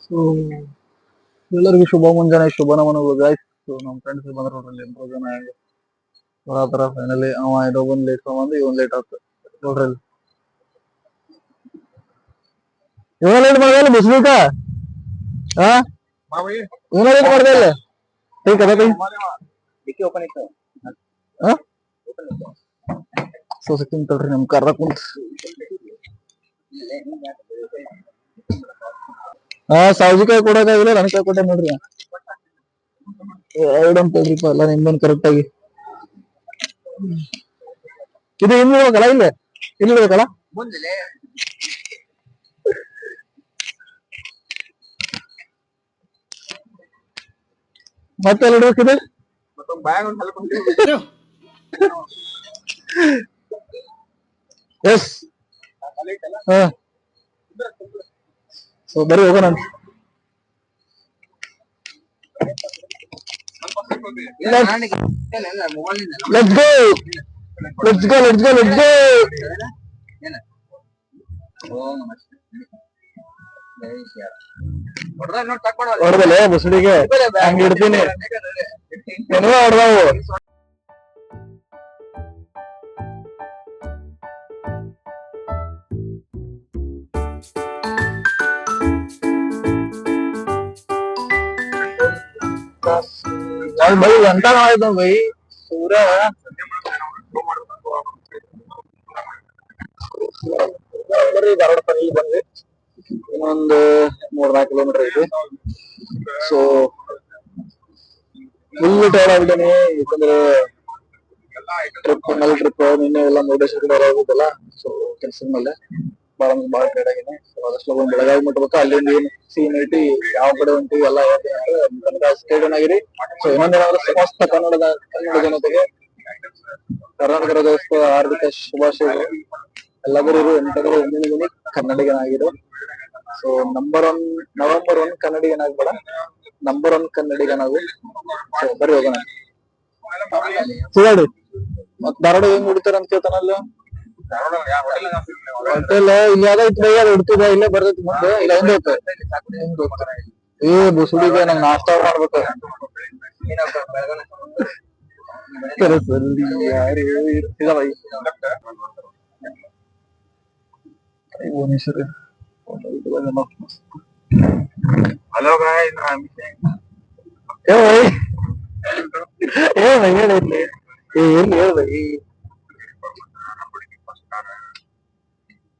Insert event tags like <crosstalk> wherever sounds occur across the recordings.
So ಎಲ್ಲರಿಗೂ ಶುಭ ಮುಂಜಾನೆ ಶುಭ ನಮನಗಳು ಗಾಯ್ಸ್ ಸೊ ನಮ್ಮ ಫ್ರೆಂಡ್ಸ್ ಬಂದ್ರ ನೋಡ್ರಿ ಎಂಟು ಜನ ಬರತ್ತಾರ ಫೈನಲಿ ಅವ ಏನೋ ಒಂದ್ ಲೇಟ್ ಬಂದು ಇವನ್ ಲೇಟ್ ಆಗ್ತದೆ ನೋಡ್ರಿ ಅಲ್ಲಿ. ಇವ ಲೇಟ್ ಮಾಡ್ದಲ್ಲ ಬಿಸ್ಲಿಕ ಹಾ ಇವ ಲೇಟ್ ಮಾಡ್ದಲ್ಲ ठीक है भाई ಹಾ ಸೊ ಸಿಕ್ಕಿಂಗ್ ತಡ್ರಿ ನಮ್ ಕರ್ದ ಕುಂತ ಹಾ ಸೌಜಿಕಾಯಿ ಕೊಡೋಕಾಗಿಲ್ಲ ನನ್ ಕೈ ಕೊಟ್ಟೆ ನೋಡ್ರಿ. ಎರಡು ಅಂತ ಹೇಳ್ರಿಪ್ಪ ಎಲ್ಲ ನಿಮ್ದೊಂದು ಕರೆಕ್ಟ್ ಆಗಿ. ಇದು ಇನ್ನು ಇಡ್ಬೇಕಲ್ಲ ಇಲ್ಲೇ? ಇಲ್ಲಿ ಇಡ್ಬೇಕಲ್ಲ ಮತ್ತೆ ಎಲ್ಲಿ ಇಡ್ಬೇಕಿದೆ ಎಸ್ ಹಾ ಸೊ ಬರ್ರಿ ಹೋಗೋಣ let's go let's go let's go let's go ಹೊಡೆದಲ್ಲ ಮುಸುಡಿಗೆ ಹಂಗ ಇಡ್ತೀನಿ ನನಗ ಹೊಡೆದವು ಅದು ಬೈ ಎಂತ ಮಾಡಿದ ಬೈ ಪೂರ ಬರ್ರಿ ಧಾರವಾಡ ತನಕ ಇಲ್ಲಿ ಬಂದ್ವಿ ಇನ್ನೊಂದು ಮೂರ್ನಾಲ್ಕು ಕಿಲೋಮೀಟರ್ ಐತಿ ಸೊ ಫುಲ್ ಟೈರ್ಡ್ ಆಗ್ಬಿಟ್ಟೇನಿ ಯಾಕಂದ್ರೆ ಟ್ರಿಪ್ ಮೇಲೆ ಟ್ರಿಪ್ ನಿನ್ನೆ ಎಲ್ಲ ಮುರುಡೇಶ್ವರ ಕಡೆ ಹೋಗುದಲ್ಲ ಸೊ ಕೆಲ್ಸದ ಮೇಲೆ ಬಾಳ ಅಂದ್ರೆ ಬಾಳ ಟೈರ್ಡ್ ಆಗಿನಿ. ಸೊ ಅದಷ್ಟು ಒಂದು ಬೆಳಗಾವಿ ಮುಟ್ಬೇಕು ಅಲ್ಲಿಂದ ಏನ್ ಸೀನ್ ಐತಿ ಯಾವ ಕಡೆ ಹೊಂಟಿವಿ ಎಲ್ಲ ಹೇಳ್ತೀನಿ ಸ್ಟೇಡಿಯಂ ಆಗಿರಿ. ಸೊ ಇನ್ನೊಂದೇನಾದ್ರೆ ಸಮಸ್ತ ಕನ್ನಡದ ಕನ್ನಡ ಜನತೆಗೆ ಕರ್ನಾಟಕ ರಾಜ್ಯೋತ್ಸವ ಹಾರ್ದಿಕ ಶುಭಾಶಯಗಳು. ಎಲ್ಲರೂ ಎಂಟಗರು ಎಂದಿನ ಕನ್ನಡಿಗನಾಗಿರು so number one November one ಕನ್ನಡಿಗನಾಗ್ಬೇಡ number one ಕನ್ನಡಿಗನಾಗು ಸೊ ಬರೀ ಹೋಗೋಣ. ಸುಧಾಡಿ ಮತ್ ಧಾರವಾಡ ಹೆಂಗ್ ಹುಡ್ತಾರ ಅಂತ ಕೇಳ್ತಾನಲ್ಲ? ಹೋಟೆಲ್ ಇಲ್ಲಿ ಯಾವ್ದೈತಿ ಬೈ ಅದು ಹುಡ್ತಿದ ಇಲ್ಲೇ ಬರ್ತೈತಿ ಮುಂದೆ ಇಲ್ಲ ಹಿಂದೆ ಹೋಗ್ತದೆ ಏ ಬುಸುಡಿಗೆ ನಂಗ್ ನಾಷ್ಟಾ ಮಾಡ್ಬೇಕು ಕೆಲಸದಲ್ಲಿ ಯಾರು ಇರ್ತಿದ ಬೈ ಭುವನೇಶ್ವರಿ ಹಲೋ ಗಾಯ್ಸ್ ಏ ಬೈ ಏ ಬೈ ಹೇಳಿ ಏ ಎಲ್ಲಿ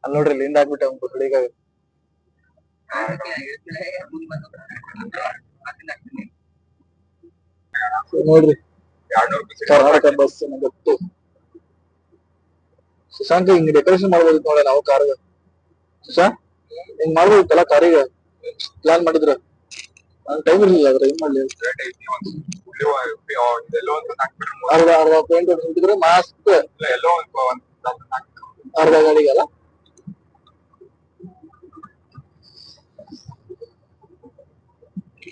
ಅಲ್ಲಿ ನೋಡ್ರಿ ಇಲ್ಲಿಂದ ಹಾಕ್ಬಿಟ್ಟೆ ಒಂದು ಹುಡುಗ ನೋಡ್ರಿ. ಕರ್ನಾಟಕ ಬಸ್ ಗೊತ್ತು ಸುಶಾಂತ್ ಹಿಂಗ್ ಡೆಕೋರೇಷನ್ ಮಾಡ್ಬೋದು ನೋಡ ನಾವು ಕಾರ್ಗ ಸುಶಾಂತ್ ಹಿಂಗ್ ಮಾಡ್ಬೋದಿತ್ತಲ್ಲ ಕಾರಿಗೆ ಪ್ಲಾನ್ ಮಾಡಿದ್ರ? ನನ್ ಟೈಮ್ ಇರ್ಲಿಲ್ಲ ಅದ್ರ ಏನ್ ಮಾಡ್ಲಿ? ಅರ್ಧ ಅರ್ಧ ಪೇಂಟ್ ಹೊಡ್ಸಿದ್ರೆ ಮಾಸ್ಕ್ ಎಲ್ಲೋ ಒಂದು ಅರ್ಧ ಗಾಡಿಗಲ್ಲ ಇದು ಸರಿ ಅನ್ಕೊಂತೀನಿ. ಇದು ಸರಿ ಅನ್ಕೊಂತೀನಿ. ಇದು ಸರಿ ಅನ್ಕೊಂತೀನಿ. ಎಲ್ಲ ಕುದುರೆ ಸರಿ ಹಾಗಾದ್ರೆ. ಹಾ? ಅವ್ರು ಕೂಡ ಹಾಗೆ ವರ್ಷಕ್ಕೆ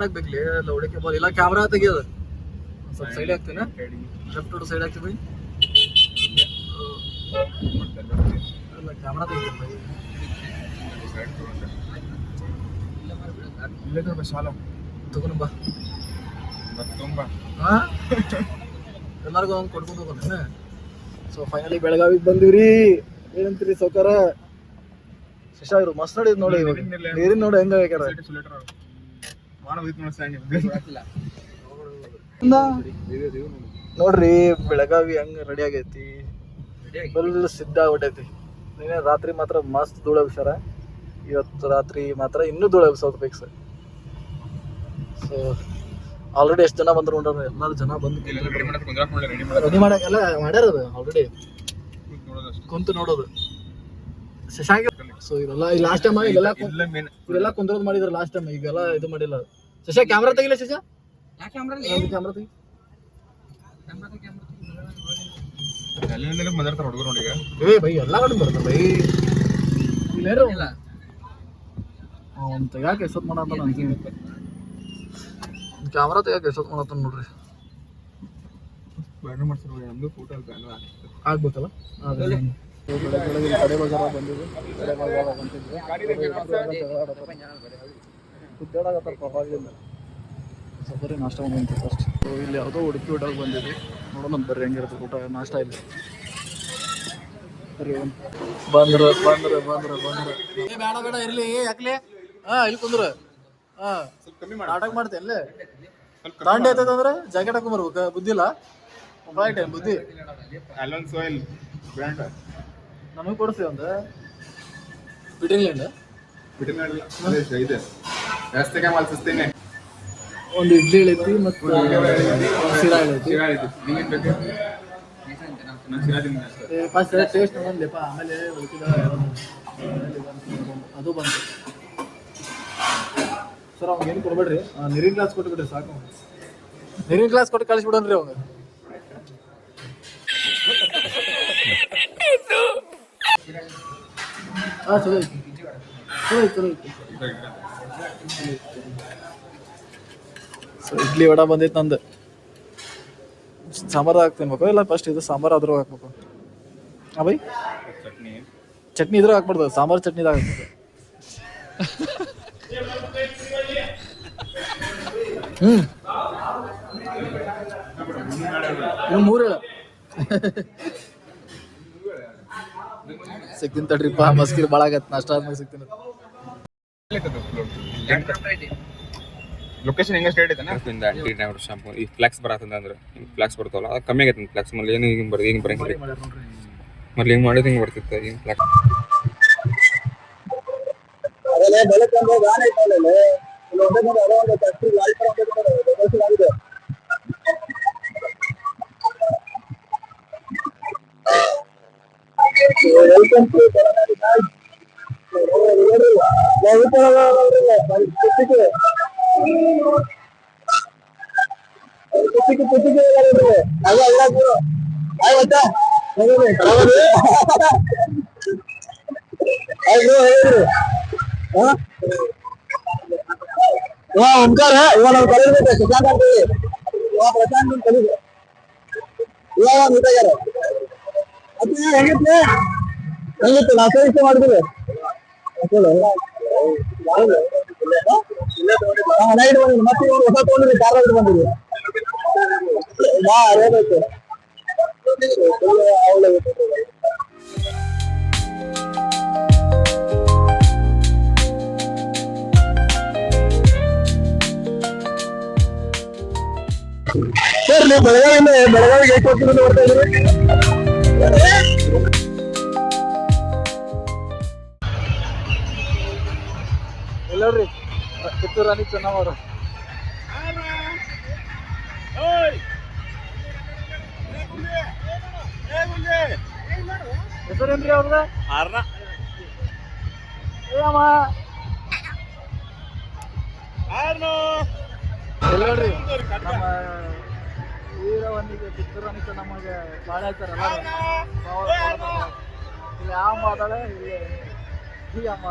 ಮಾಡಕ್ ಬೇಕ್ಲಿ. ಎಲ್ಲ ಹೊಡಿಕೆ ಬಾ. ಇಲ್ಲ ಕ್ಯಾಮ್ರಾ ತೆಗಿಯೋದು. ಸ್ವಲ್ಪ ಸೈಡ್ ಹಾಕ್ತೀನಿ. ಲೆಫ್ಟ್ ಟು ಸೈಡ್ ಹಾಕ್ತೀವಿ ಇಲ್ಲ ಕ್ಯಾಮ್ರಾ ತೆಗಿತೀನಿ ಇಲ್ಲೇ ಶಾಲ. ತಗೊಂಡ್ ಬಾ. ತುಂಬಾ ಹಾ? ಎಲ್ಲರಿಗೂ ಒಂದು ಕೊಡ್ಕೊಂಡು ಹೋಗೋಣ ಸೊ ಫೈನಲಿ ಬೆಳಗಾವಿಗೆ ಬಂದಿವ್ರಿ. ಏನಂತೀರಿ ಸೌಕಾರ ಶಿಶಾ ಇರು ಮಸ್ತ್ ನೋಡಿ ನೀರಿನ ನೋಡಿ ಹೆಂಗ ಬೇಕಾರೆ ಮಾಡ ಹೋಯ್ತು ನೋಡಿ ಸಾಂಗ್ ನೋಡ್ರಿ ಬೆಳಗಾವಿ ಹಂಗ ರೆಡಿ ಆಗೈತಿ. ಫುಲ್ ಸಿದ್ಧ ಆಗ್ಬಿಟ್ಟೈತಿ. ನೀನೇ ರಾತ್ರಿ ಮಾತ್ರ ಮಸ್ತ್ ಧೂಳ ಬಿಸಾರ ಇವತ್ತು ರಾತ್ರಿ ಮಾತ್ರ ಇನ್ನೂ ಧೂಳ ಎಬ್ಸೋದು ಬೇಕು ಸರ್ ಸೊ ಆಲ್ರೆಡಿ ಎಷ್ಟು ಜನ ಬಂದ್ರು ನೋಡ್ರಿ ಎಲ್ಲಾರು ಜನ ಬಂದು ರೆಡಿ ಮಾಡಕ್ ಮಾಡ್ಯಾರ ಆಲ್ರೆಡಿ ಕೂತ್ ನೋಡೋದು ಶಶಾಂಕ ಸೊ ಇದೆಲ್ಲ ಈ ಲಾಸ್ಟ್ ಟೈಮ್ ಇವೆಲ್ಲ ಇದೆಲ್ಲ ಕುಂದ್ರೋದ್ ಮಾಡಿದ್ರು ಲಾಸ್ಟ್ ಟೈಮ್ ಈಗೆಲ್ಲ ಇದು ಮಾಡಿಲ್ಲ. ಶಶ ಕ್ಯಾಮ್ರಾ ತೆಗಿಲ್ಲ ಶಶ? ಕ್ಯಾಮ್ರಾ ತೆಗಿ ಬಂದಿರ್ತಾರ ಹುಡುಗರು ನೋಡಿ ಏ ಬೈ ಎಲ್ಲ ಕಡೆ ಬರ್ತಾರೆ ಬೈ. ಇಲ್ಲೇರು ಅವ್ನು ತೆಗ್ಯಾಕೆ ಎಷ್ಟೊತ್ತು ಮಾಡತ್ತಾನ ಅಂತೀನಿ ಕ್ಯಾಮ್ರಾ ತೆಗ್ಯಾಕೆ ಎಷ್ಟೊತ್ತು ಮಾಡತ್ತ ನೋಡ್ರಿ. ಮಾಡ್ತಾರ ನಮ್ದು ಫೋಟೋ ಬ್ಯಾನರ್ ಆಗ್ಬೇಕಲ್ಲ ಅದೇ ಕಡೆ ಬಜಾರ ಬಂದಿದ್ದು ಕಡೆ ಬಜಾರ ಬಂದಿದ್ದು ಗುದ್ದಾಡಕತ್ತಾರ ಪರವಾಗಿಲ್ಲ. ಸ್ವಲ್ಪ ಬರೀ ನಾಷ್ಟ ಬಂತು ಫಸ್ಟ್ ಇಲ್ಲಿ ಯಾವುದೋ ಉಡುಪಿ ಊಟಕ್ಕೆ ಬಂದಿದ್ವಿ. ನೋಡೋಣ ಬರ್ರಿ ಹೆಂಗಿರುತ್ತೆ ಊಟ ನಾಷ್ಟ ಇಲ್ಲ. ಸರಿ ಬಂದ್ರ ಬಂದ್ರ ಬಂದ್ರ ಬಂದ್ರ. ಏ ಬೇಡ ಬೇಡ ಇರ್ಲಿ ಯಾಕ್ಲೆ? ಹಾ ಇಲ್ಲಿ ಕುಂದ್ರ. ಹಾ ಸ್ವಲ್ಪ ಕಮ್ಮಿ ನಾಟಕ ಮಾಡ್ತೆ ಅಲ್ಲೇ? ದಾಂಡಿ ಆಯ್ತದಂದ್ರೆ ಜಾಕೆಟ್ ಹಾಕೊಂಡ್ ಬರ್ಬೇಕ ಬುದ್ಧಿ ಇಲ್ಲ? ಫ್ಲೈಟ್ ಏನ್ ಬುದ್ಧಿ. ಅಲ್ಲೊಂದು ಸೋಯಿಲ್ ಬ್ರ್ಯಾಂಡ್ ನಮಗೆ ಕೊಡಿಸಿ ಒಂದು. ಬಿಟ್ಟಿರ್ಲಿಂದ ಬಿಟ್ಟಿನ ಇದೆ. ಜಾಸ್ತಿ ಮಲ್ಸಿಸ್ತೀನಿ ಒಂದು ಇಡ್ಲಿ ಇಳಿತಿ ಮತ್ತು ಶಿರಾ ಇಳೈತಿ ನೀವೇನ್ ಬೇಕು? ನಾನು ಶಿರಾ ತಿಂತೀನಿ ಅಷ್ಟೇ. ಫಸ್ಟ್ ಟೇಸ್ಟ್ ಆಮೇಲೆ ಅದು ಬಂತು. ಸರ್ ಅವ್ನಿಗೆ ಏನು ಕೊಡ್ಬೇಡ್ರಿ? ನೀರಿನ ಗ್ಲಾಸ್ ಕೊಟ್ಟು ಬಿಡ್ರಿ ಸಾಕು. ನೀರಿನ ಗ್ಲಾಸ್ ಕೊಟ್ಟು ಕಳಿಸ್ಬಿಡೋನ್ರಿ ಅವ್ನು ಹಾಂ <laughs> ಚಲೋ ಐತಿ. ಚಲೋ ಐತಿ ಚಲೋ ಐತಿ. ಸೊ ಇಡ್ಲಿ ವಡ ಬಂದೈತೆ ನಂದು. ಸಾಂಬಾರು ಹಾಕ್ತಿನ್ಬೇಕು ಇಲ್ಲ ಫಸ್ಟ್ ಇದು ಸಾಂಬಾರು ಅದ್ರಾಗ ಹಾಕ್ಬೇಕು. ಹಾಂ ಬೈ? ಚಟ್ನಿ. ಚಟ್ನಿ ಇದ್ರಾಗ ಹಾಕ್ಬಾರ್ದು. ಸಾಂಬಾರು ಚಟ್ನಿದಾಗ ಹಾಕ್ಬೇಕು. ಹ್ಞೂ ಇನ್ನು ಮೂರು ಹೇಳ. ಸಿಗ್ತೀನಿ ತಡ್ರಿಪ್ಪ. ಮಸ್ಕಿರ್ ಭಾಳ ಆಗತ್ತೆ ನಷ್ಟ ಆದ್ಮೇಲೆ ಸಿಗ್ತೀನಿ. ಲೊಕೇಶನ್ ಹೆಂಗ ಸ್ಟೇಟ್ ಇಂದ ಆಂಟಿ ಡ್ರೈವರ್ ಶಾಂಪು ಈ ಫ್ಲೆಕ್ಸ್ ಬರತ್ತಂದ ಅಂದ್ರೆ. ಹಿಂಗೆ ಫ್ಲೆಕ್ಸ್ ಬರ್ತಾವಲ್ಲ ಅದು ಕಮ್ಮಿ ಆಗೈತೆ ಫ್ಲೆಕ್ಸ್ ಮೇಲೆ ಏನು ಹಿಂಗೆ ಬರ್ದು ಹಿಂಗೆ ಬರಂಗಿಲ್ಲ ಮಲ್ಲಿ ಮೊದ್ಲು ಹಿಂಗೆ ಮಾಡಿದ್ರೆ ಹಿಂಗೆ ಬರ್ತಿತ್ತು ಹಿಂಗೆ ಫ್ಲೆಕ್ಸ್ ವೆಲ್ಕಮ್ ಟು ಓಂಕಾರ ಇವ ನಾವು ಕಲಿಬೇಕು ಸುಶಾಂತ್ ಅಂತ ಇವಾಗ ಇವ ಪ್ರಶಾಂತ್ ಅಂತ ಕಲಿದು ಇವಾಗ ಮೀಟಾಗ್ಯಾರ ಅದ್ ಹೆಂಗಿತ್ತು ಹೆಂಗಿತ್ತು ನಾ ಸೇರಿಸಿ ಮಾಡಿದ್ರಿ ನೈಟ್ ಬಂದಿದ್ವಿ ಮತ್ತೆ ಇವ್ರು ಹೊಸ ತಗೊಂಡಿರಿ ಕಾರ್ ರೈಡ್ ಬಂದಿದ್ವಿ ಬಾ ಅದೇನಾಯ್ತು ಅವಳೆ ಸರ್ ನೀವು ಬೆಳಗಾವಿಯಿಂದ ಬೆಳಗಾವಿಗೆ ಎಷ್ಟು ಹೊತ್ತಿನಿಂದ ಬರ್ತಾ ಇದ್ರಿ ಕಿತ್ತೂರು ರಾಣಿ ಚೆನ್ನಮ್ಮ ಹೆಸರೇನ್ರಿ ಅವ್ರದ? ಏ ಅಮ್ಮ. ಎಲ್ಲರಿ ನಮ್ಮ ವೀರವನ್ನಿಗೆ ಕಿತ್ತೂರನಿ ನಮಗೆ ಭಾಳ ಹೇಳ್ತಾರಲ್ಲ ಇಲ್ಲಿ ಯಾವ ಮಾತಾಡ ಇಲ್ಲಿ ಈ ಅಮ್ಮ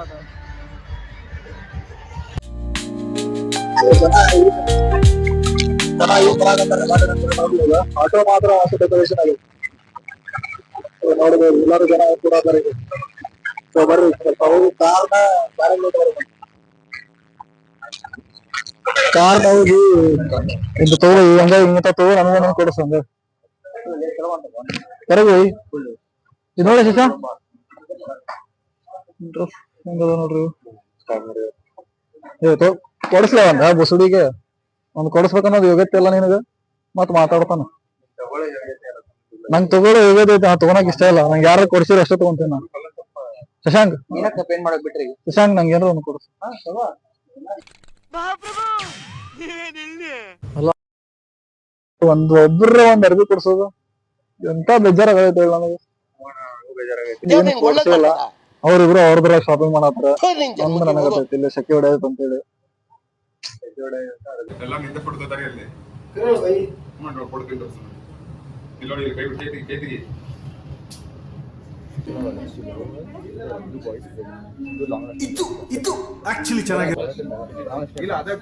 ಮಾತಾಡ ಆಟೋ ಮಾತ್ರ ಹೊಸ ಡೆಕೋರೇಷನ್ ಆಗಿದೆ ನೋಡಬಹುದು ಎಲ್ಲರೂ ಜನ ಕೂಡ ಬರ್ರಿ ಸೊ ಬರ್ರಿ ಸ್ವಲ್ಪ ಹೋಗಿ ಕಾರ್ನ ಬ್ಯಾರಲ್ ಬರ್ಬೇಕು ಕಾರ್ ಹೋಗಿ ಇದು ತಗೋ ಹಂಗ ಹಿಂಗ ತಗೋ ನನಗೆ ಕೊಡಿಸು ಹಂಗ ಕರೆಗೆ ಇದು ನೋಡಿ ಶಿಶಾ ಹೆಂಗದ ನೋಡ್ರಿ ಏ ತೊ ಕೊಡಿಸ್ಲ ಒಂದ ಬುಸುಡಿಗೆ. ಒಂದ್ ಕೊಡಿಸ್ಬೇಕನ್ನೋದು ಯೋಗ್ಯತೆ ಇಲ್ಲ ನಿನಗ? ಮತ್ ಮಾತಾಡ್ತಾನ. ನಂಗ್ ತಗೊಳ್ಳೋ ಯೋಗ್ಯತೆ ನಾ ತಗೊಳಕ್ ಇಷ್ಟ ಇಲ್ಲ. ನಂಗೆ ಯಾರು ಕೊಡ್ಸಿರ ಅಷ್ಟೇ ತಗೊಂತೀನಿ ನಾನು. ಶಶಾಂಕ್. ಮಾಡಕ್ ಬಿಟ್ರಿ ಶಶಾಂಕ್ ನಂಗೆ ಏನಾರ ಒಂದು ಕೊಡ್ಸು ಅಲ್ಲ. ಒಂದ್ ಒಬ್ರ ಒಂದ್ ಅರ್ಬಿ ಕೊಡ್ಸೋದು. ಎಂತ ಬೇಜಾರಾಗೈತೆ ಹೇಳ ನನಗೆ. ಅವ್ರಿಬ್ರು ಅವ್ರದ್ರ ಶಾಪಿಂಗ್ ಮಾಡತ್ರ ನನಗತ್ತೈತಿ ಇಲ್ಲಿ ಸೆಕೆ ಅಂತ ಅಂತೇಳಿ. ಎಲ್ಲ ನಿಂತ படத்தை தரையா ಅಲ್ಲಿ. ಮಾಡ್ರೋ ಫೋಟೋ ತೆಗೆದು ಇಲ್ಲಿ ಅದೇ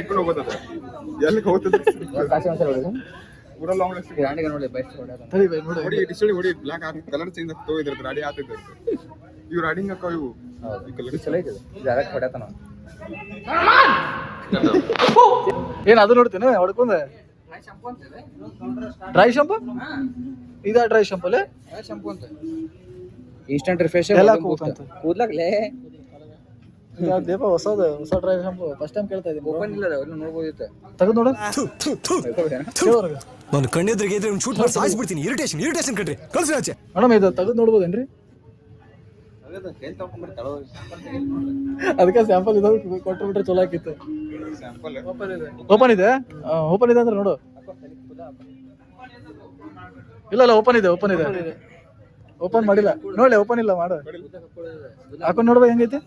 ಇಟ್ಕೊಂಡು ಹೋಗೋದದ. ಎಲ್ಲಿ ಹೋಗ್ತದೆ ಪೂರ ಲಾಂಗ್ ನೋಡಿ. ಹೊಡಿ ಡಿಸ್ಟಡಿ ಹೊಡಿ. ಬ್ಲಾಕ್ ಆಗಿ ಕಲರ್ ಚೇಂಜ್ ಆಗ್ತವೆ ಇದ್ರ ರಾಡಿ ಆಗ್ತದೆ ಇವ್ರು ರೈಡಿಂಗ್ ಅಕ್ಕ ಇವು. ಈ ಕಲರ್ ಚಲೋ ಐತೆ ಡೈರೆಕ್ಟ್ ಹೊಡ್ಯಾತನ. <laughs> ಏನ್ ಅದು ನೋಡ್ತೀನಿ? ಹೊಡ್ಕೊಂಡೆ? ಡ್ರೈ ಶಾಂಪು ಇದ ಡ್ರೈ ಶಾಂಪು ಅಲ್ಲೇ ಶಂಪು ಅಂತ ಇನ್ಸ್ಟಂಟ್ ರಿಫ್ರೆಶ್ ಎಲ್ಲ ಕೂತಂತ. ಕೂದ್ಲಾಗ್ಲೇ? ದೇಪ ಹೊಸದ ಹೊಸ ಡ್ರೈ ಶಾಂಪು ಫಸ್ಟ್ ಟೈಮ್ ಕೇಳ್ತಾ ಇದ್ದೀನಿ ಓಪನ್ ಇಲ್ಲ ಅದನ್ನ ನೋಡ್ಬೋದಿತ್ತು. ತೆಗೆದು ನೋಡು. ನಾನು ಕಣ್ಣೆದ್ರಿಗೆ ಇದ್ರೆ ಶೂಟ್ ಮಾಡಿ ಸಾಯಿಸ್ಬಿಡ್ತೀನಿ. ಇರಿಟೇಷನ್ ಇರಿಟೇಷನ್ ಕಣ್ರಿ. ಕಳ್ಸಿ ಆಚೆ. ಮೇಡಮ್ ಇದು ತೆಗೆದು ನೋಡ್ಬೋದೇನ್ರಿ? ಅದಕ್ಕೆ ಸ್ಯಾಂಪಲ್ ಇದು ಕೊಟ್ಟು ಬಿಟ್ರೆ ಚಲೋ ಆಕಿತ್ತು ಸ್ಯಾಂಪಲ್ ಓಪನ್ ಇದೆ. ಓಪನ್ ಇದೆ? ಅಂದ್ರೆ ನೋಡು. ಇಲ್ಲ ಇಲ್ಲ ಓಪನ್ ಇದೆ ಓಪನ್ ಇದೆ. ಓಪನ್ ಮಾಡಿಲ್ಲ. ನೋಡ್ಲಿ ಓಪನ್ ಇಲ್ಲ ಮಾಡು. ಹಾಕೊಂಡ್ ನೋಡ್ಬೇಕು ಹೆಂಗೈತಿ?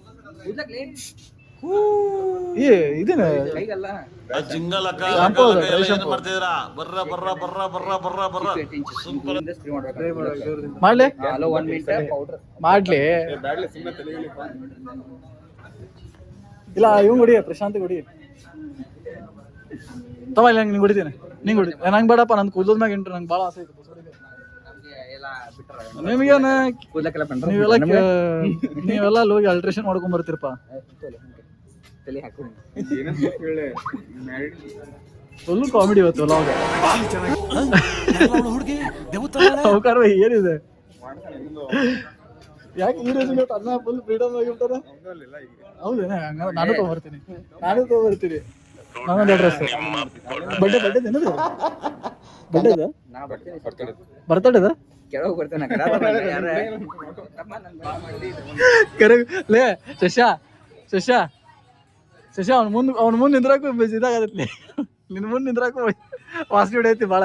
ಮಾಡ್ಲಿ? ಇಲ್ಲ ಇವ್ ಹೊಡಿ ಪ್ರಶಾಂತ್ ಗುಡಿ ತಮ್ಮ ಇಲ್ಲ ನಿಂಗೆ ಹೊಡಿತೀನಿ ನಿಂಗೆ ಹೊಡಿ ನಂಗೆ ಬೇಡಪ್ಪ ನನ್ ಕೂದಲದ ಮ್ಯಾಗ ಇಂಟ್ರು ನಂಗೆ ಭಾಳ ಆಸೆ ಐತೆ ನಿಮಗೇನ ನೀವೆಲ್ಲ ನೀವೆಲ್ಲ ಅಲ್ಲಿ ಹೋಗಿ ಅಲ್ಟ್ರೇಷನ್ ಮಾಡ್ಕೊಂಡ್ ಬರ್ತೀರಪ್ಪ. ತಲೆ ಹಾಕೊಂಡು ಫುಲ್ ಕಾಮಿಡಿ ಇವತ್ತು ಲಾಗ್ ಹುಡುಗಿ ಅವಕಾರ ಏನಿದೆ? ಯಾಕೆ ಈ ರೇಂಜ್ ಇವತ್ತು ಅನ್ನ ಫುಲ್ ಫ್ರೀಡಮ್ ಆಗಿರ್ತಾರ ಹೌದೇನ? ಹಂಗಾದ್ರೆ ನಾನು ತಗೊಂಬರ್ತೀನಿ. ನಾನು ತಗೊಂಬರ್ತೀನಿ. ನಾನೊಂದು ಅಡ್ರೆಸ್ ಬಡ್ಡೆ ಬಡ್ಡೆ ಏನದು? ಬಡ್ಡೆ ಇದೆ ಬರ್ತೀನಿ. ಬರ್ತಡೆ ಬರ್ತಡೇದ ಕೆಳಗೆ ಬರ್ತೀನಿ ಯಾರ ಕರೆ ಲೇ ಶಶ ಶಶ. ಶಶ, ಅವ್ನ ಮುಂದ್ ಅವ್ನ ಮುಂದ್ ನಿಂದ್ರಾಕು ಇದಾಗತ್ತೆ. ನಿನ್ ಮುಂದ್ ನಿಂದ್ರಾಕು ವಾಸನೆ ಹೊಡೆಯತಿ ಭಾಳ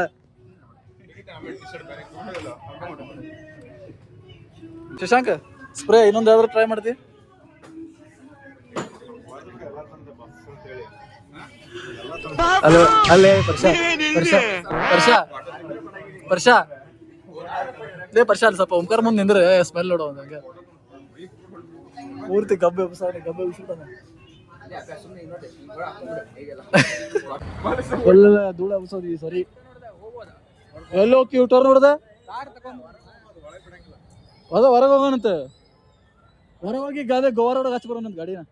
ಶಶಾಂಕ, ಸ್ಪ್ರೇ ಇನ್ನೊಂದು ಯಾವ್ದಾರು ಟ್ರೈ ಮಾಡ್ತಿ? ಅಲೋ ಅಲ್ಲೇ ಪರ್ಷ ಪರ್ಷ ಪರ್ಷ ಪರ್ಷ. ಅಲ್ಲಿ ಸ್ವಲ್ಪ ಓಂಕಾರ ಮುಂದೆ ನಿಂದ್ರೆ ಸ್ಮೆಲ್ ನೋಡೋ ಹಂಗೆ ಪೂರ್ತಿ ಗಬ್ಬೆ ಎಬ್ಸಾನೆ ಗಬ್ಬೆ ಎಬ್ಸಿರ್ತಾನೆ ಒಳ್ಳೆ ಧೂಳ ಉಸೋದು ಸರಿ. ಎಲ್ಲಿ ಕ್ಯೂಟರ್ ನೋಡ್ದೆ? ಅದ ಹೊರಗೆ ಹೋಗೋಣಂತೆ. ಹೋಗಿ ಗಾದೆ ಗೋವಾರ ಒಳಗೆ ಹಚ್ಚಿ ಬರೋಣ ಗಾಡಿನ.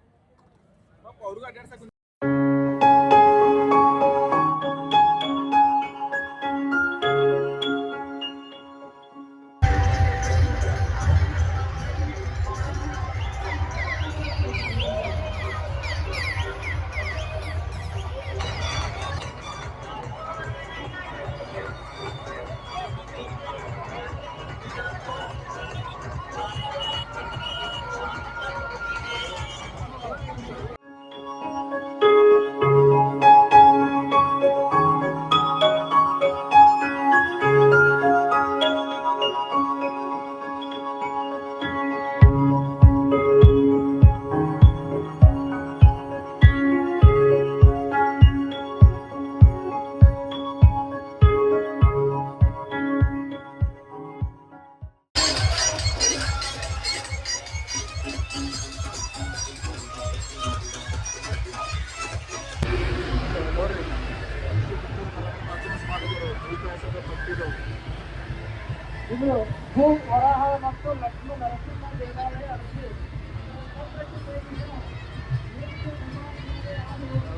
భూం వరాహ మొత్తం లక్ష్మీ నరసింహ దేవాలయ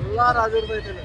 అల్లా రాజూర్ బయటలే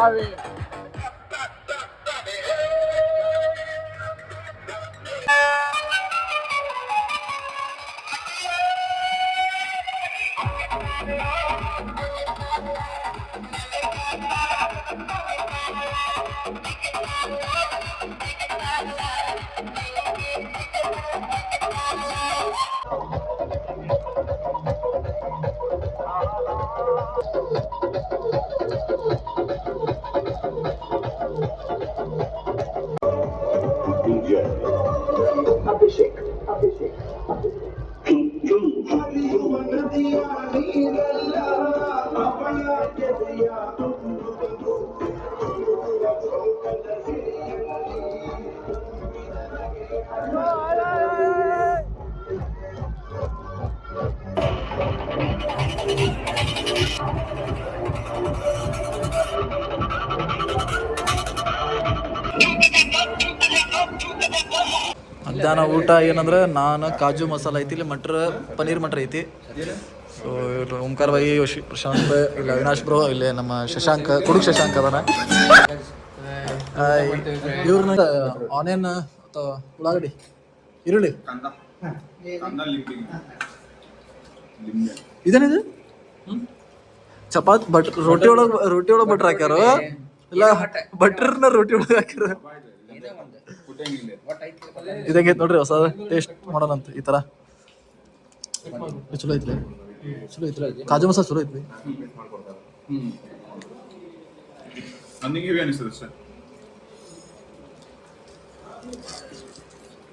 Gaby. ಮಧ್ಯಾಹ್ನ ಊಟ ಏನಂದ್ರೆ ನಾನು ಕಾಜು ಮಸಾಲ ಐತಿ ಇಲ್ಲಿ ಮಟ್ರ್ ಪನ್ನೀರ್ ಮಟ್ರ ಐತಿ. ಸೊ ಓಂಕಾರ ಬಾಯಿ ಪ್ರಶಾಂತ್ ಇಲ್ಲ ಅವಿನಾಶ್ ಬ್ರೋ ಇಲ್ಲಿ ನಮ್ಮ ಶಶಾಂಕ ಕುಡುಕ್ ಶಶಾಂಕ್ ಅದಾನ. ಇವ್ರನ್ನ ಆನಿಯನ್ ಅಥವಾ ಉಳ್ಳಾಗಡ್ಡಿ ಈರುಳ್ಳಿ. ಇದೇನಿದು? ಚಪಾತ್ ಬಟ್ ರೊಟ್ಟಿ ಒಳಗೆ ರೊಟ್ಟಿ ಒಳಗೆ ಬಟ್ರ್ ಹಾಕ್ಯಾರ? ಇಲ್ಲ ಬಟ್ರನ್ನ ರೊಟ್ಟಿ ಒಳಗೆ ಹಾಕ್ಯಾರ? ಇದಂಗೆ ಇದಂಗೈತೆ ನೋಡ್ರಿ ಹೊಸ ಟೇಸ್ಟ್ ಮಾಡೋಣಂತ ಈ ತರ. ಚಲೋ ಐತ್ರಿ ಚಲೋ ಐತ್ರಿ ಕಾಜು ಮಸಾಲ ಚಲೋ ಐತ್ರಿ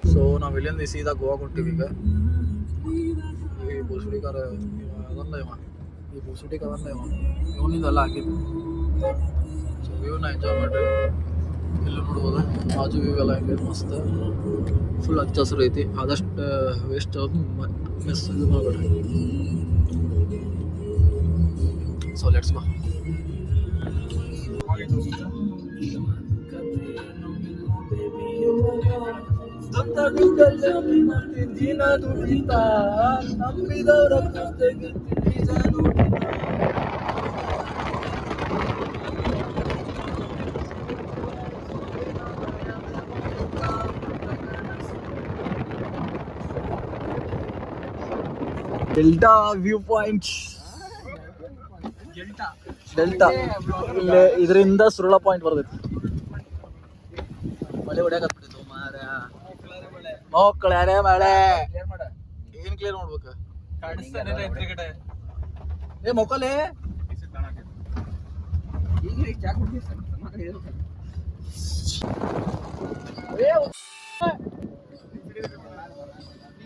ಸೊ ನಾವು ಇಲ್ಲಿಂದ ಸೀದಾ ಗೋವಾ ಹೊಂಟಿವಿ ಈಗ. ಈ ಬೋಸುಡಿಕಾರ ಅದಲ್ಲ ಇವ. ಈ ಬೋಸುಡಿಕ ಅದಲ್ಲ ಇವ ಇವನಿಂದೆಲ್ಲ ಹಾಕಿದ್ದು ಸೊ ವ್ಯೂನ ಎಂಜಾಯ್ ಮಾಡ್ರಿ ಇಲ್ಲಿ ನೋಡ್ಬೋದು ಬಾಜು ವ್ಯೂ ಎಲ್ಲ ಹೆಂಗೈತೆ ಮಸ್ತ್ ಫುಲ್ ಹಚ್ಚ ಹಸಿರು ಐತಿ ಆದಷ್ಟು ವೇಸ್ಟ್ ಮಿಸ್ ಇದು ಮಾಡಬೇಡ್ರಿ ಸೊ ಲೆಟ್ಸ್ ಬಾ ಡೆಲ್ಟಾ ವ್ಯೂ ಪಾಯಿಂಟ್ ಡೆಲ್ಟಾ. ಇಲ್ಲಿ ಇದರಿಂದ ಸುರುಳ ಪಾಯಿಂಟ್ ಬರ್ತೈತಿ. ಮಳೆ ಹೊಡ್ಯಾಕತ್ಬಿಟ್ಟಿತ್ತು ಮಾರ ಮಕ್ಕಳು ಯಾರೇ ಮಳೆ. ಏನ್ ಕ್ಲಿಯರ್ ಮಾಡ್ಬೇಕು? ಏ ಮೊಕ್ಕಲೆ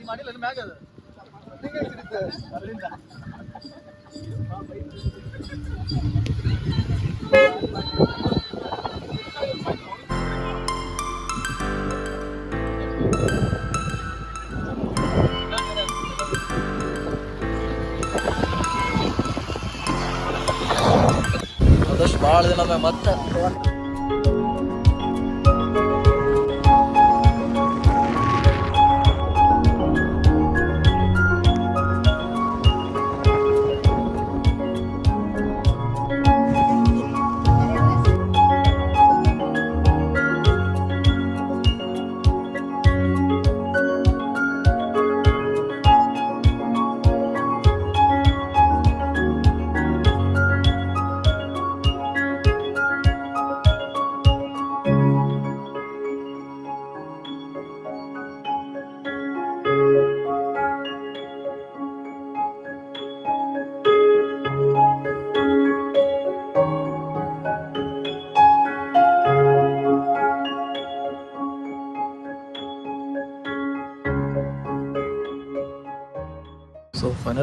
ಮಾಡಿಲ್ಲ ಮ್ಯಾಗ ಅದು? ಅಲ್ಲಿಂದ. ಆದಷ್ಟು ಭಾಳ ದಿನ ಮ್ಯಾಗ ಮತ್ತೆ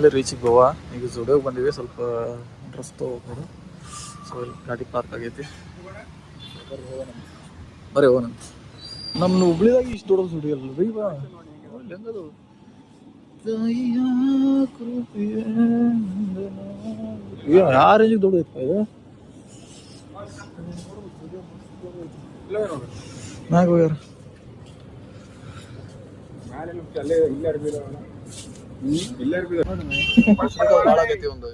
ಫೈನಲಿ ರೀಚ್ ಗೋವಾ. ಈಗ ಜುಡಿಯೋಗೆ ಬಂದಿವಿ ಸ್ವಲ್ಪ ಡ್ರೆಸ್ ತೊಗೋಬೋದು. ಸೊ ಇಲ್ಲಿ ಗಾಡಿ ಪಾರ್ಕ್ ಆಗೈತಿ. ಬರ್ರಿ ಓನಂತ ನಮ್ಮ ಹುಬ್ಳಿದಾಗ ಇಷ್ಟು ದೊಡ್ಡ ಜುಡಿಯೋ ಅಲ್ಲ ಇಲ್ಲಿ. ಏ, ಆ ರೇಂಜಿಗೆ ದೊಡ್ಡ ಐತಪ್ಪ ಇದು. ಮ್ಯಾಗ ಹೋಗ್ಯಾರ ಒಂದು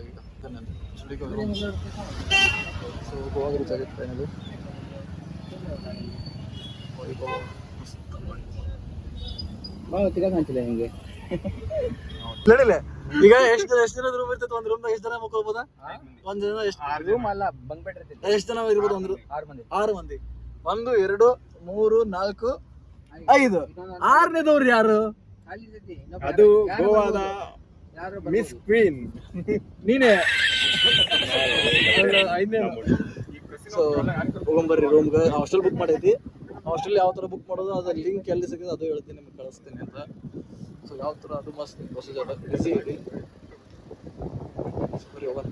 ಈಗ ಸೊ ರೀಚ್ ಎಷ್ಟು ಎಷ್ಟು ಜನ ರೂಮ್ ಇರ್ತೈತೆ ಒಂದು ರೂಮ್ದಾಗ ಎಷ್ಟು ಜನ ಮಕ್ಕೋಬೋದ ಒಂದ್ ಜನ ಎಷ್ಟು ರೂಮ್ ಅಲ್ಲ ಎಷ್ಟು ಜನ ಇರ್ಬೋದು ಒಂದು ಆರು ಮಂದಿ. ಆರು ಮಂದಿ. ಒಂದು ಎರಡು ಮೂರು ನಾಲ್ಕು ಐದು. ಆರನೇದವ್ರು ಯಾರು? ಅದು ಗೋವಾದ ಮಿಸ್ ಕ್ವೀನ್ ನೀನೇ. ಸೊ ಹೋಗಂಬರ್ರಿ ರೂಮ್ಗೆ ಹಾಸ್ಟೆಲ್ ಬುಕ್ ಮಾಡೈತಿ. ಹಾಸ್ಟೆಲ್ ಯಾವ ಥರ ಬುಕ್ ಮಾಡೋದು ಅದ್ರ ಲಿಂಕ್ ಎಲ್ಲಿ ಸಿಗುತ್ತೆ ಅದು ಹೇಳ್ತೀನಿ ನಿಮ್ಗೆ ಕಳಿಸ್ತೀನಿ ಅಂತ. ಸೊ ಯಾವ ಥರ ಅದು ಮಸ್ತ್ ಪ್ರೊಸೀಜರ್ ಬಿಸಿ ಐತಿ So, ಬರ್ರಿ ಹೋಗೋಣ.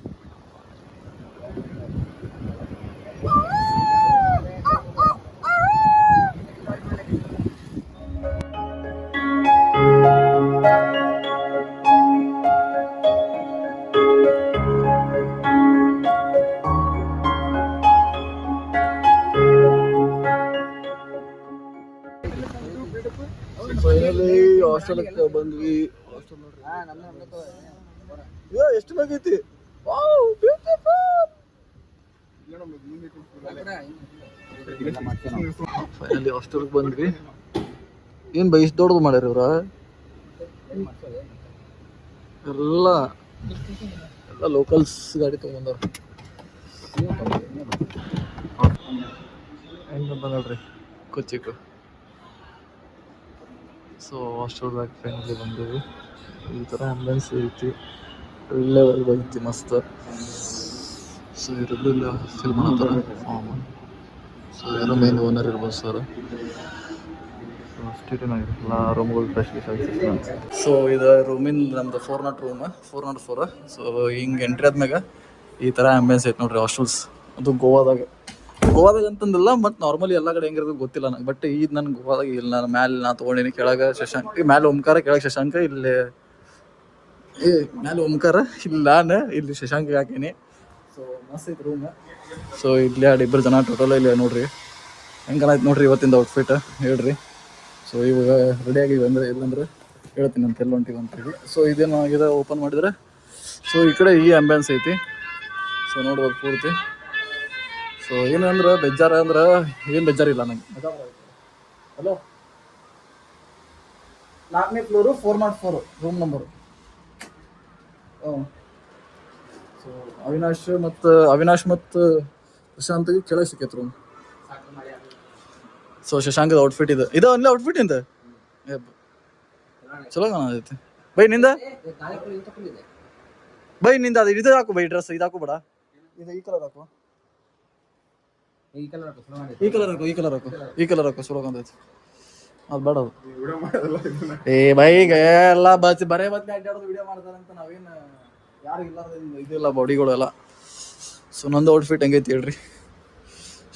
ಫೈನಲಿ ಹಾಸ್ಟೆಲ್ಗೆ ಬಂದ್ವಿ. ಹಾಸ್ಟೆಲ್ ಎಷ್ಟು ಬೇಕೈತಿ ವಾವ್ ಬ್ಯೂಟಿಫುಲ್ ಫೈನಲಿ ಹಾಸ್ಟೆಲ್ಗೆ ಬಂದ್ವಿ. ಏನ್ ಬೈಸ್ ದೊಡ್ಡದು ಮಾಡ್ಯಾರ ಇವ್ರ? ಎಲ್ಲ. ಎಲ್ಲ ಲೋಕಲ್ಸ್ ಗಾಡಿ ತಗೊಂಡವ್ರ ಹೆಂಗೆ ಬಂದಳ್ರಿ ಕೊಚ್ಚಿಕ್ಕು. ಸೊ ಹಾಸ್ಟೆಲ್ದಾಗ ಫ್ರೆಂಡ್ಲಿ ಬಂದೀವಿ. ಈ ಥರ ಆ್ಯಂಬುಲೆನ್ಸ್ ಐತಿ. ಒಳ್ಳೆ ಐತಿ ಮಸ್ತ್. ಸೊ ಇರೋದು ಇಲ್ಲ ಫಿಲ್ ಮಾಡತ್ತಾರ ಫಾರ್ಮ್ ಸೊ ಯಾರೋ ಮೇನ್ ಓನರ್ ಇರ್ಬೋದು ಸರ್ ಸೊ ಇದು ರೂಮಿನ ನಮ್ದು four nought room four nought four so ಹಿಂಗೆ ಎಂಟ್ರಿ ಆದ್ಮ್ಯಾಗ ಈ ಥರ ಆ್ಯಂಬೆನ್ಸ್ ಐತೆ ನೋಡ್ರಿ ಹಾಸ್ಟೆಲ್ಸ್ ಅದು ಗೋವಾದಾಗ. ಗೋವಾದಾಗ ಅಂತಂದಿಲ್ಲ ಮತ್ತು ನಾರ್ಮಲಿ ಎಲ್ಲ ಕಡೆ ಹೆಂಗಿರೋದು ಗೊತ್ತಿಲ್ಲ ನಂಗೆ. ಬಟ್ ಇದು ನನ್ ಗೋವಾದಾಗ ಇಲ್ಲ ನಾನು ಮ್ಯಾಲೆ ನಾ ತೊಗೊಂಡಿನಿ ಕೆಳಗೆ ಶಶಾಂಕ್ ಮ್ಯಾಲೆ ಓಂಕಾರ ಕೆಳಗೆ ಶಶಾಂಕ, ಇಲ್ಲಿ ಏ, ಮ್ಯಾಲೆ ಓಂಕಾರ, ಇಲ್ಲಿ ನಾನು, ಇಲ್ಲಿ ಶಶಾಂಕ ಹಾಕೀನಿ. ಸೊ ಮಸ್ತ್ ಐತೆ ರೂಮ್ ಸೊ ಇಲ್ಲಿ ಎರಡು ಇಬ್ಬರು ಜನ ಟೋಟಲ್ ಇಲ್ಲಿ ನೋಡ್ರಿ. ಹೆಂಗನಾಯ್ತು ನೋಡ್ರಿ ಇವತ್ತಿಂದ ಔಟ್ಫಿಟ್ ಹೇಳ್ರಿ. ಸೊ ಇವಾಗ ರೆಡಿ ಅಂದರೆ ಇಲ್ಲಂದ್ರೆ ಹೇಳ್ತೀನಿ ಅಂತ, ಎಲ್ಲ ಹೊಂಟಿವಿ ಅಂತ ಹೇಳಿ. ಸೊ ಇದೇನು ಆಗಿದೆ ಓಪನ್ ಮಾಡಿದ್ರೆ. ಸೊ ಈ ಕಡೆ ಈ ಆಂಬ್ಯಾನ್ಸ್ ಐತಿ. ಸೊ ನೋಡ್ಬೋದು ಪೂರ್ತಿ. ಸೊ ಏನಂದ್ರೆ ಬೆಜ್ಜಾರ ಅಂದ್ರೆ, ಏನು ಬೇಜಾರಿಲ್ಲ ನಂಗೆ. ಹಲೋ ನಾಲ್ಕನೇ floor four not four room number ಹ್ಞೂ ಸೊ ಅವಿನಾಶ್ ಮತ್ತು ಅವಿನಾಶ್ ಮತ್ತು ಪ್ರಶಾಂತ್ಗೆ ಕೆಳಗೆ ಸಿಕ್ಕೈತೆ ರೂಮ್ ಸೊ ಶಶಾಂಕದ ಔಟ್ಫಿಟ್ ಇದು. ಇದು ಅಲ್ಲಿ ಔಟ್ಫಿಟ್ ಇಂದ ಚಲೋ ಕಾಣತೈತಿ ಬೈ ನಿಂದ? ಬೈ ನಿಂದ ಅದು ಇದು ಹಾಕು ಬೈ ಡ್ರೆಸ್ ಇದು ಹಾಕು ಬೇಡ. ಇದು ಈ ಕಲರ್ ಹಾಕು. ಈ ಕಲರ್ ಹಾಕು ಈ ಕಲರ್ ಹಾಕು ಈ ಕಲರ್ ಹಾಕು. ಕಾಣತೈತಿ ಅದು ಬೇಡ ಅದು. ಏ ಬೈ ಈಗ ಎಲ್ಲ ಬಸ್ ಬರೇ ಬತ್ತಿ ಅಡ್ಡಾಡೋದು ವಿಡಿಯೋ ಮಾಡ್ತಾರಂತ ನಾವೇನು ಯಾರು ಇಲ್ಲ ಇದಿಲ್ಲ ಬಾಡಿಗಳು ಎಲ್ಲ. ಸೊ ನಂದು ಔಟ್ಫಿಟ್ ಹೆಂಗೈತಿ ಹೇಳ್ರಿ.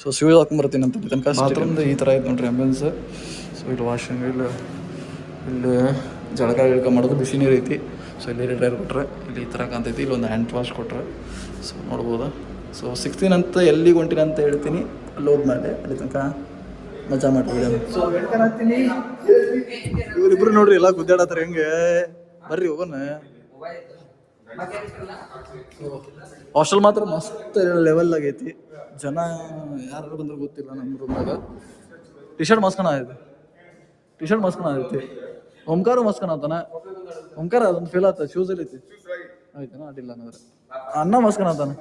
ಸೊ ಶೂಸ್ ಹಾಕೊಂಡ್ಬರ್ತೀನಿ ಅಂತ ತನಕ ಬಾತ್ರೂಮ್ದು ಈ ಥರ ಆಯ್ತು ನೋಡ್ರಿ ಆ್ಯಂಬುಲೆನ್ಸ್ ಸೊ ಇಲ್ಲಿ ವಾಶಿಂಗ್ ಇಲ್ಲಿ ಇಲ್ಲಿ ಜಳಕ ಗಿಳಕ ಮಾಡೋದು ಬಿಸಿ ನೀರು ಐತಿ. ಸೊ ಇಲ್ಲಿ ರಿಟೈರ್ ಕೊಟ್ರೆ ಇಲ್ಲಿ ಈ ಥರ ಕಾಣ್ತೈತಿ ಇಲ್ಲಿ ಒಂದು ಹ್ಯಾಂಡ್ ವಾಶ್ ಕೊಟ್ರೆ. ಸೊ ನೋಡ್ಬೋದು? ಸೊ ಸಿಕ್ಸ್ಟೀನ್ ಅಂತ ಎಲ್ಲಿಗೆ ಹೊಂಟಿನ ಅಂತ ಹೇಳ್ತೀನಿ. ಅಲ್ಲಿ ಹೋದ್ಮೇಲೆ ಅಲ್ಲಿ ತನಕ ಮಜಾ ಮಾಡ್ತೀವಿ ಸೊ ಇವರಿಬ್ರು ನೋಡ್ರಿ ಎಲ್ಲ ಗುದ್ದಾಡತ್ತಾರ ಹೆಂಗೆ? ಬರ್ರಿ ಹೋಗೋಣ. ಹಾಸ್ಟೆಲ್ ಮಾತ್ರ ಮಸ್ತ್ ಲೆವೆಲ್ ಆಗೈತಿ. ಜನ ಯಾರು ಬಂದ್ರು ಗೊತ್ತಿಲ್ಲ ನಮ್ಮ ರೂಮ್ನಾಗ ಟಿ ಶರ್ಟ್ ಮಸ್ಕಣ ಆಗೈತಿ. ಟಿ ಶರ್ಟ್ ಮಸ್ಕಣ ಆಗೈತಿ ಓಂಕಾರ ಮಸ್ಕಣ ಆತನ ಓಂಕಾರ ಅದೊಂದು ಫೀಲ್ ಆತ ಶೂಸ್ ಅಲ್ಲಿ ಐತಿ. ಆಯ್ತನ ಅಡ್ಡಿಲ್ಲ ಅನ್ನೋದ್ರೆ ಅನ್ನ ಮಸ್ಕಣ ಆತಾನ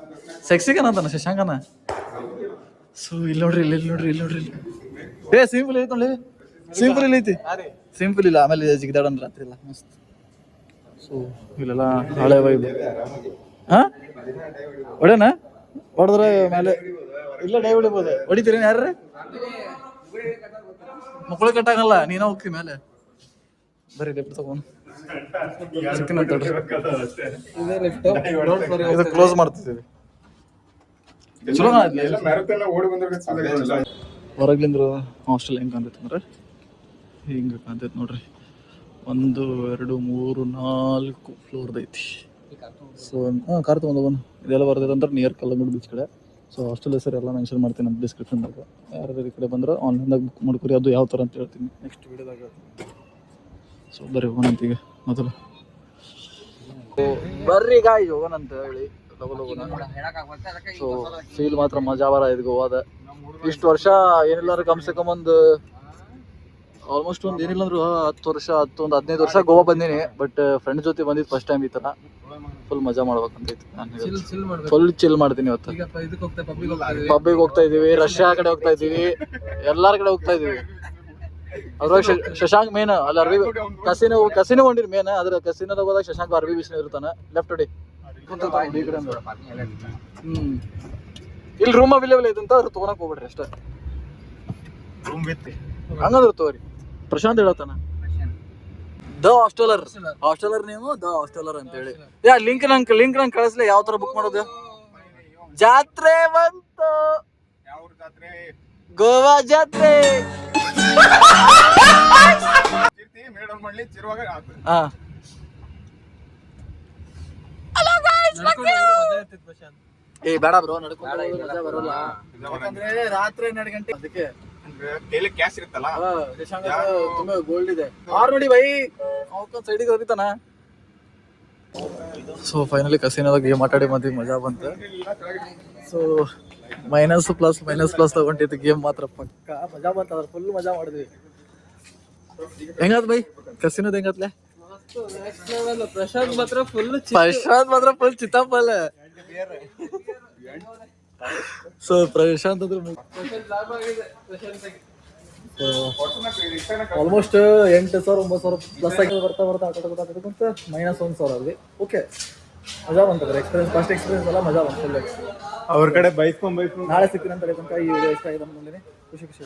ಸೆಕ್ಸಿಗನ ಆತಾನ ಶಶಾಂಕನ? ಸೊ ಇಲ್ಲಿ ನೋಡ್ರಿ ಇಲ್ಲಿ ಇಲ್ಲಿ ನೋಡ್ರಿ ಇಲ್ಲಿ ನೋಡ್ರಿ ಇಲ್ಲಿ. ಏ ಸಿಂಪಲ್ ಐತಿ ನೋಡಿ ಸಿಂಪಲ್ ಇಲ್ಲ ಐತಿ. ಸಿಂಪಲ್ ಇಲ್ಲ ಆಮೇಲೆ ಜಿಗಿದಾಡನ್ ರಾತ್ರಿ ಇಲ್ಲ ಮಸ್ತ್. ಸೊ ಇಲ್ಲೆಲ್ಲ ಹಳೆ ವೈಬ್ ಹಾ? ಹೊಡೆನ ಹೊಡೆದ್ರೆ ಮೇಲೆ. ಇಲ್ಲ ಡೈ ಹೊಡಿಬೋದು. ಹೊಡಿತೀರೇನು ಯಾರ ಮಕ್ಕಳು ಕಟ್ಟಾಗಲ್ಲ ನೀನ ಹೋಗ್ತಿ ಮೇಲೆ. ಬರೀ ಲಿಫ್ಟ್ ತಗೊಂಡು. ಅಂತ ಇದು ಕ್ಲೋಸ್ ಮಾಡ್ತಿದ್ದೀವಿ. ಚಲೋ ಹೊರಗ್ಲಿಂದ್ರ ಹಾಸ್ಟೆಲ್ ಹೆಂಗ್ ಕಾಣ್ತೈತೆ ಅಂದ್ರೆ ಹಿಂಗೆ ಕಾಣ್ತೈತೆ ನೋಡ್ರಿ. ಒಂದು, ಎರಡು, ಮೂರು, ನಾಲ್ಕು ಫ್ಲೋರ್ದು ಐತಿ. ಸೊ ಹಾಂ, ಕಾರ್ ತೊಗೊಂಡು ಇದೆಲ್ಲ ಬರ್ತೈತೆ ಅಂದ್ರೆ ನಿಯರ್ ಕಲ್ಲಂಗಡಿ ಬೀಚ್ ಕಡೆ. ಸೊ ಹಾಸ್ಟೆಲ್ ಹೆಸರು ಎಲ್ಲ ಮೆನ್ಷನ್ ಮಾಡ್ತೀನಿ ನಮ್ಮ ಡಿಸ್ಕ್ರಿಪ್ಷನ್ದಾಗ ಯಾರು ಈ ಕಡೆ ಬಂದ್ರೆ ಆನ್ಲೈನ್ದಾಗ ಬುಕ್ ಮಾಡ್ಕೊರಿ. ಅದು ಯಾವ ಥರ ಅಂತ ಹೇಳ್ತೀನಿ. ನೆಕ್ಸ್ಟ್ ವೀಡಿಯೋದಾಗ ಸೊ ಬರ್ರಿ ಹೋಗೋಣಂತ ಈಗ. ಮೊದಲು. ಬರ್ರಿ ಹೇಳಿ ಅಂತ ಹೇಳಿ. ಸೊ ಫೀಲ್ ಮಾತ್ರ ಮಜಾ ಬರ ಇದು ಗೋವಾದ. ಇಷ್ಟು ವರ್ಷ ಏನಿಲ್ಲ ಕಮ್ಸೆ ಕಮ್ ಒಂದು ಆಲ್ಮೋಸ್ಟ್ ಒಂದು ಏನಿಲ್ಲ ಅಂದ್ರು ಹತ್ತು ವರ್ಷ ಹತ್ತು ಒಂದು ಹದಿನೈದು ವರ್ಷ ಗೋವಾ ಬಂದೀನಿ ಬಟ್ ಫ್ರೆಂಡ್ ಜೊತೆ ಬಂದಿದ್ದು ಫಸ್ಟ್ ಟೈಮ್ ಈ ತರ. ಫುಲ್ ಮಜಾ ಮಾಡ್ಬೇಕಂತ ಫುಲ್ ಚಿಲ್ ಮಾಡ್ತೀನಿ ಇವತ್ತು. ಪಬ್ಬಿಗೆ ಹೋಗ್ತಾ ಇದೀವಿ. ರಷ್ಯಾ ಕಡೆ ಹೋಗ್ತಾ ಇದೀವಿ ಎಲ್ಲಾರ ಕಡೆ ಹೋಗ್ತಾ ಇದೀವಿ. ಅದ್ರಾಗ ಶಶ- ಶಶಾಂಕ್ ಮೇನ್ ಅಲ್ಲಿ ಅರ್ಬಿ ಕಸಿನ ಕಸಿನೋ ಹೊಂಡಿರಿ ಮೇನ್ ಅದ್ರ ಕಸಿನೋದಾಗ ಹೋದಾಗ ಶಶಾಂಕ್ ಅರ್ಬಿ ಬಿಸಿನ ಇರ್ತಾನೆ. ಲೆಫ್ಟ್ ಹೊಡಿ. ಹ್ಮ್. ಇಲ್ಲಿ ರೂಮ್ ಅವೈಲೇಬಲ್ ಐತೆ ಅಂತ ಅದ್ರ ತಗೊಳಕ್ ಹೋಗ್ಬಿಡ್ರಿ ಅಷ್ಟೇ ಹಂಗಂದ್ರೆ ತಗೋರಿ. Prashant ಹೇಳತ್ತಾನ? The hosteller. Hosteller. Name the hosteller ಅಂತ ಹೇಳಿ. ಯಾ ಲಿಂಕ್ ನಂಗೆ ಲಿಂಕ್ ನಂಗೆ ಕಳಿಸ್ಲಿ ಯಾವ ತರ ಬುಕ್ ಮಾಡೋದು? ಜಾತ್ರೆ ಬಂತು. ಗೋವಾ ಜಾತ್ರೆ. ಹಾ. ಏ ಬೇಡ ಬ್ರೋ ನಡ್ಕೊಂಡು ಬೇಡ ಬರೋಲ್ಲ. ಯಾಕಂದ್ರೆ ರಾತ್ರಿ ಹನ್ನೆರಡು ಗಂಟೆ ಅದಕ್ಕೆ ಕ್ಯಾಶ್ ಇರುತ್ತಲ್ಲ ಹಾ, ಶಶಾಂಕ್ ಹತ್ರ ತುಂಬಾ ಗೋಲ್ಡ್ ಇದೆ ಆರ್ ನೋಡಿ ಬೈ ಅವಕ್ಕ ಸೈಡಿಗೆ ಹೋಗಿತಾನ ಸೊ ಫೈನಲಿ ಕಸಿನದಾಗ ಗೇಮ್ ಆಟಾಡಿ ಮತ್ತೆ ಮಜಾ ಬಂತು so minus plus minus plus ತಗೊಂಡಿದ್ದು ಗೇಮ್ ಮಾತ್ರ ಪಕ್ಕ ಮಜಾ ಬಂತ ಅದ್ರ ಫುಲ್ ಮಜಾ ಮಾಡಿದ್ವಿ ಹೆಂಗಾದ್ ಬೈ ಕಸಿನೋದ್ ಹೆಂಗತ್ಲೆ ಪ್ರಶಾಂತ್ ಮಾತ್ರ ಫುಲ್ ಪ್ರಶಾಂತ್ ಮಾತ್ರ ಫುಲ್ ಚಿತ್ತಾಪಲ್ಲ ಸೊ ಪ್ರಶಾಂತ್ ಅಂದ್ರೆ ಆಲ್ಮೋಸ್ಟ್ ಎಂಟು ಸಾವಿರ ಒಂಬತ್ತು ಸಾವಿರ ಪ್ಲಸ್ ಆಗಿ ಬರ್ತಾ ಬರ್ತಾ ಆಟ ಬರ್ತಾ ಮೈನಸ್ ಒಂದು ಸಾವಿರ ಅಲ್ಲಿ ಓಕೆ ಮಜಾ ಬಂತಂದ್ರೆ ಎಕ್ಸ್ಪೀರಿಯನ್ಸ್ ಫಸ್ಟ್ ಎಕ್ಸ್ಪೀರಿಯನ್ಸ್ ಎಲ್ಲ ಮಜಾ ಬಂತು. ಫುಲ್ ಅವ್ರ ಕಡೆ ಬೈಸ್ಕೊಂಡ್ ಬೈಸ್ಕೊಂಡು ನಾಳೆ ಸಿಗ್ತೀನಿ ಅಂತ ಹೇಳಿ ತನಕ ಈ ವಿಡಿಯೋ ಇಷ್ಟ ಆಗಿದೆ ಖುಷಿ ಖುಷಿ.